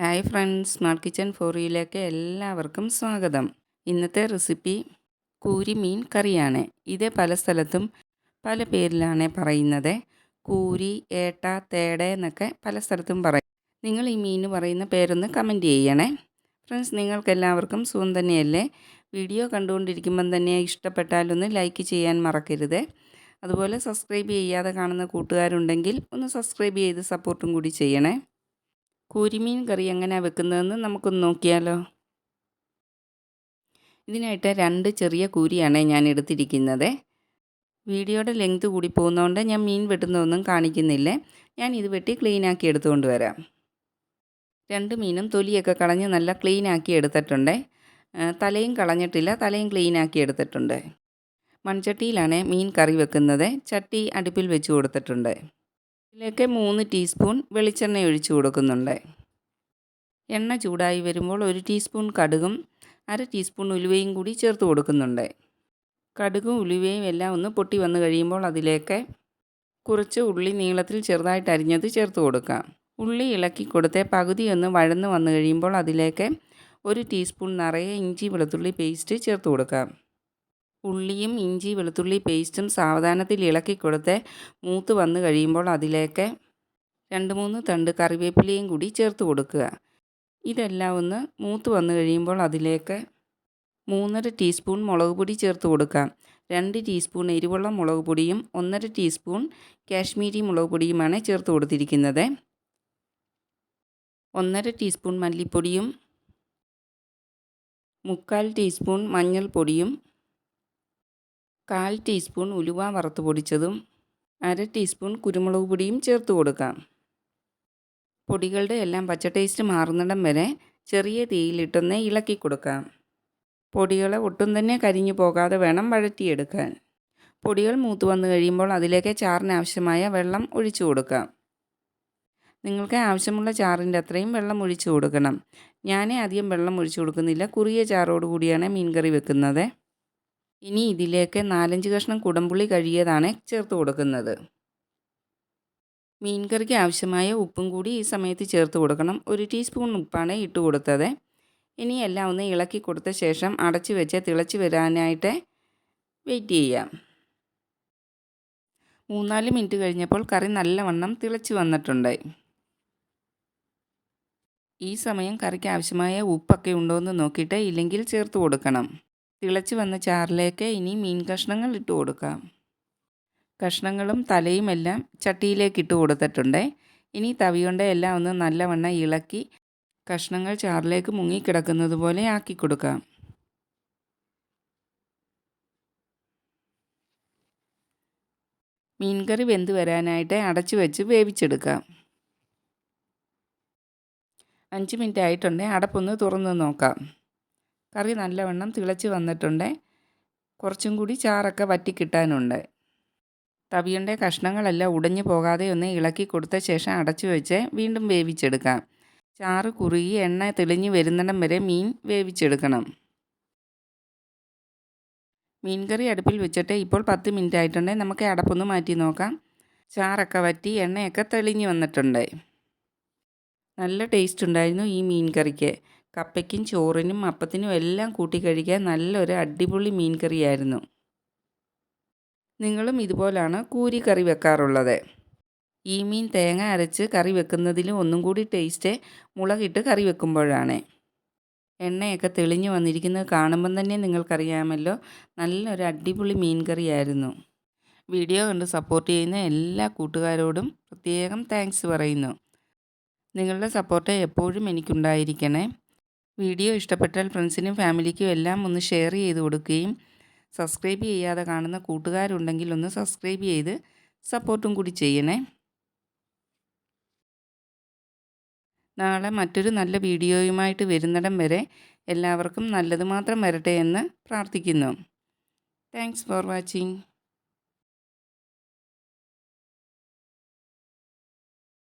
Hi friends smart kitchen ഫോറിയിലേക്ക് എല്ലാവർക്കും സ്വാഗതം. ഇന്നത്തെ റെസിപ്പി കൂരിമീൻ കറിയാണ്. ഇത് പല സ്ഥലത്തും പല പേരിലാണ് പറയുന്നത്. കൂരി ഏട്ട തേട എന്നൊക്കെ പല സ്ഥലത്തും പറയും. നിങ്ങൾ ഈ മീൻ പറയുന്ന പേരൊന്ന് കമന്റ് ചെയ്യണേ. ഫ്രണ്ട്സ് നിങ്ങൾക്കെല്ലാവർക്കും സുഖം തന്നെയല്ലേ? വീഡിയോ കണ്ടുകൊണ്ടിരിക്കുമ്പം തന്നെ ഇഷ്ടപ്പെട്ടാലൊന്ന് ലൈക്ക് ചെയ്യാൻ മറക്കരുത്. അതുപോലെ സബ്സ്ക്രൈബ് ചെയ്യാതെ കാണുന്ന കൂട്ടുകാരുണ്ടെങ്കിൽ ഒന്ന് സബ്സ്ക്രൈബ് ചെയ്ത് സപ്പോർട്ടും കൂടി ചെയ്യണേ. കൂരിമീൻ കറി എങ്ങനെയാണ് വെക്കുന്നതെന്ന് നമുക്കൊന്ന് നോക്കിയാലോ? ഇതിനായിട്ട് രണ്ട് ചെറിയ കൂരിയാണ് ഞാൻ എടുത്തിരിക്കുന്നത്. വീഡിയോയുടെ ലെങ്ത് കൂടി പോകുന്നതുകൊണ്ട് ഞാൻ മീൻ വെട്ടുന്നതൊന്നും കാണിക്കുന്നില്ല. ഞാൻ ഇത് വെട്ടി ക്ലീനാക്കി എടുത്തുകൊണ്ട് വരാം. രണ്ട് മീനും തൊലിയൊക്കെ കളഞ്ഞ് നല്ല ക്ലീനാക്കി എടുത്തിട്ടുണ്ട്. തലയും കളഞ്ഞിട്ടില്ല തലയും ക്ലീനാക്കി എടുത്തിട്ടുണ്ട്. മൺചട്ടിയിലാണ് മീൻ കറി വെക്കുന്നത്. ചട്ടി അടുപ്പിൽ വെച്ച് കൊടുത്തിട്ടുണ്ട്. ഇതിലേക്ക് മൂന്ന് ടീസ്പൂൺ വെളിച്ചെണ്ണ ഒഴിച്ച് കൊടുക്കുന്നുണ്ട്. എണ്ണ ചൂടായി വരുമ്പോൾ ഒരു ടീസ്പൂൺ കടുകും അര ടീസ്പൂൺ ഉലുവയും കൂടി ചേർത്ത് കൊടുക്കുന്നുണ്ട്. കടുകും ഉലുവയും എല്ലാം ഒന്ന് പൊട്ടി വന്നു കഴിയുമ്പോൾ അതിലേക്ക് കുറച്ച് ഉള്ളി നീളത്തിൽ ചെറുതായിട്ട് അരിഞ്ഞത് ചേർത്ത് കൊടുക്കാം ഉള്ളി ഇളക്കി കൊടുത്ത് പകുതി ഒന്ന് വഴന്ന് വന്നു കഴിയുമ്പോൾ അതിലേക്ക് ഒരു ടീസ്പൂൺ നിറയെ ഇഞ്ചി വെളുത്തുള്ളി പേസ്റ്റ് ചേർത്ത് കൊടുക്കാം ഉള്ളിയും ഇഞ്ചി വെളുത്തുള്ളി പേസ്റ്റും സാവധാനത്തിൽ ഇളക്കി കൊടുത്ത് മൂത്ത് വന്നു കഴിയുമ്പോൾ അതിലേക്ക് രണ്ട് മൂന്ന് തണ്ട് കറിവേപ്പിലയും കൂടി ചേർത്ത് കൊടുക്കുക. ഇതെല്ലാം ഒന്ന് മൂത്ത് വന്നു കഴിയുമ്പോൾ അതിലേക്ക് മൂന്നര ടീസ്പൂൺ മുളക് പൊടി ചേർത്ത് കൊടുക്കാം. രണ്ട് ടീസ്പൂൺ എരിവുള്ള മുളക് പൊടിയും ഒന്നര ടീസ്പൂൺ കാശ്മീരി മുളക് പൊടിയുമാണ് ചേർത്ത് കൊടുത്തിരിക്കുന്നത്. ഒന്നര ടീസ്പൂൺ മല്ലിപ്പൊടിയും മുക്കാൽ ടീസ്പൂൺ മഞ്ഞൾപ്പൊടിയും കാൽ ടീസ്പൂൺ ഉലുവ വറുത്ത് പൊടിച്ചതും അര ടീസ്പൂൺ കുരുമുളക് പൊടിയും ചേർത്ത് കൊടുക്കാം. പൊടികളുടെ എല്ലാം പച്ച ടേസ്റ്റ് മാറുന്നിടം വരെ ചെറിയ തീയിലിട്ടൊന്ന് ഇളക്കി കൊടുക്കാം. പൊടികളെ ഒട്ടും തന്നെ കരിഞ്ഞു പോകാതെ വേണം വഴറ്റിയെടുക്കാൻ. പൊടികൾ മൂത്ത് വന്നു കഴിയുമ്പോൾ അതിലേക്ക് ചാറിന് ആവശ്യമായ വെള്ളം ഒഴിച്ചു കൊടുക്കാം. നിങ്ങൾക്ക് ആവശ്യമുള്ള ചാറിന്റെ അത്രയും വെള്ളം ഒഴിച്ചു കൊടുക്കണം. ഞാൻ അധികം വെള്ളം ഒഴിച്ചു കൊടുക്കുന്നില്ല. കുറിയ ചാറോട് കൂടിയാണ് മീൻ കറി വെക്കുന്നത്. ഇനി ഇതിലേക്ക് നാലഞ്ച് കഷ്ണം കുടംപുളി കഴുകിയതാണ് ചേർത്ത് കൊടുക്കുന്നത്. മീൻ കറിക്ക് ആവശ്യമായ ഉപ്പും കൂടി ഈ സമയത്ത് ചേർത്ത് കൊടുക്കണം. ഒരു ടീസ്പൂൺ ഉപ്പാണ് ഇട്ട് കൊടുത്തത്. ഇനി എല്ലാം ഒന്ന് ഇളക്കി കൊടുത്ത ശേഷം അടച്ചു വെച്ച് തിളച്ച് വരാനായിട്ട് വെയിറ്റ് ചെയ്യാം. മൂന്നാൽ മിനിറ്റ് കഴിഞ്ഞപ്പോൾ കറി നല്ലവണ്ണം തിളച്ച് വന്നിട്ടുണ്ട്. ഈ സമയം കറിക്ക് ആവശ്യമായ ഉപ്പൊക്കെ ഉണ്ടോ എന്ന് നോക്കിയിട്ട് ഇല്ലെങ്കിൽ ചേർത്ത് കൊടുക്കണം. തിളച്ച് വന്ന ചാറിലേക്ക് ഇനി മീൻ കഷ്ണങ്ങൾ ഇട്ട് കൊടുക്കാം. കഷ്ണങ്ങളും തലയും എല്ലാം ചട്ടിയിലേക്ക് ഇട്ട് കൊടുത്തിട്ടുണ്ട്. ഇനി തവി എല്ലാം ഒന്ന് നല്ലവണ്ണം ഇളക്കി കഷ്ണങ്ങൾ ചാറിലേക്ക് മുങ്ങിക്കിടക്കുന്നത് പോലെ ആക്കി കൊടുക്കാം. മീൻകറി വെന്ത് വരാനായിട്ട് അടച്ചു വെച്ച് വേവിച്ചെടുക്കാം. അഞ്ച് മിനിറ്റ് ആയിട്ടുണ്ട്. അടപ്പൊന്ന് തുറന്ന് നോക്കാം. കറി നല്ലവണ്ണം തിളച്ച് വന്നിട്ടുണ്ട്. കുറച്ചും കൂടി ചാറൊക്കെ വറ്റി കിട്ടാനുണ്ട്. തവിയന്റെ കഷ്ണങ്ങളെല്ലാം ഉടഞ്ഞു പോകാതെ ഒന്ന് ഇളക്കി കൊടുത്ത ശേഷം അടച്ചു വെച്ച് വീണ്ടും വേവിച്ചെടുക്കാം. ചാറ് കുറുകി എണ്ണ തെളിഞ്ഞ് വരുന്നിടം വരെ മീൻ വേവിച്ചെടുക്കണം. മീൻ കറി അടുപ്പിൽ വെച്ചിട്ട് ഇപ്പോൾ പത്ത് മിനിറ്റ് ആയിട്ടുണ്ട്. നമുക്ക് അടപ്പൊന്ന് മാറ്റി നോക്കാം. ചാറൊക്കെ വറ്റി എണ്ണയൊക്കെ തെളിഞ്ഞു വന്നിട്ടുണ്ട്. നല്ല ടേസ്റ്റ് ഉണ്ടായിരുന്നു ഈ മീൻ കറിക്ക് കപ്പയ്ക്കും ചോറിനും അപ്പത്തിനും എല്ലാം കൂട്ടി കഴിക്കാൻ നല്ലൊരു അടിപൊളി മീൻ കറിയായിരുന്നു നിങ്ങളും ഇതുപോലാണ് കൂരി കറി വെക്കാറുള്ളത്. ഈ മീൻ തേങ്ങ അരച്ച് കറി വെക്കുന്നതിലും ഒന്നും കൂടി ടേസ്റ്റ് മുളകിട്ട് കറി വെക്കുമ്പോഴാണ്. എണ്ണയൊക്കെ തെളിഞ്ഞു വന്നിരിക്കുന്നത് കാണുമ്പം തന്നെ നിങ്ങൾക്കറിയാമല്ലോ നല്ലൊരു അടിപൊളി മീൻ കറിയായിരുന്നു വീഡിയോ കണ്ട് സപ്പോർട്ട് ചെയ്യുന്ന എല്ലാ കൂട്ടുകാരോടും പ്രത്യേകം താങ്ക്സ് പറയുന്നു. നിങ്ങളുടെ സപ്പോർട്ട് എപ്പോഴും എനിക്കുണ്ടായിരിക്കണേ. വീഡിയോ ഇഷ്ടപ്പെട്ടാൽ ഫ്രണ്ട്സിനും ഫാമിലിക്കും എല്ലാം ഒന്ന് ഷെയർ ചെയ്ത് കൊടുക്കുകയും സബ്സ്ക്രൈബ് ചെയ്യാതെ കാണുന്ന കൂട്ടുകാരുണ്ടെങ്കിൽ ഒന്ന് സബ്സ്ക്രൈബ് ചെയ്ത് സപ്പോർട്ടും കൂടി ചെയ്യണേ. നാളെ മറ്റൊരു നല്ല വീഡിയോയുമായിട്ട് വരുന്നിടം വരെ എല്ലാവർക്കും നല്ലത് മാത്രം വരട്ടെ എന്ന് പ്രാർത്ഥിക്കുന്നു. Thanks for watching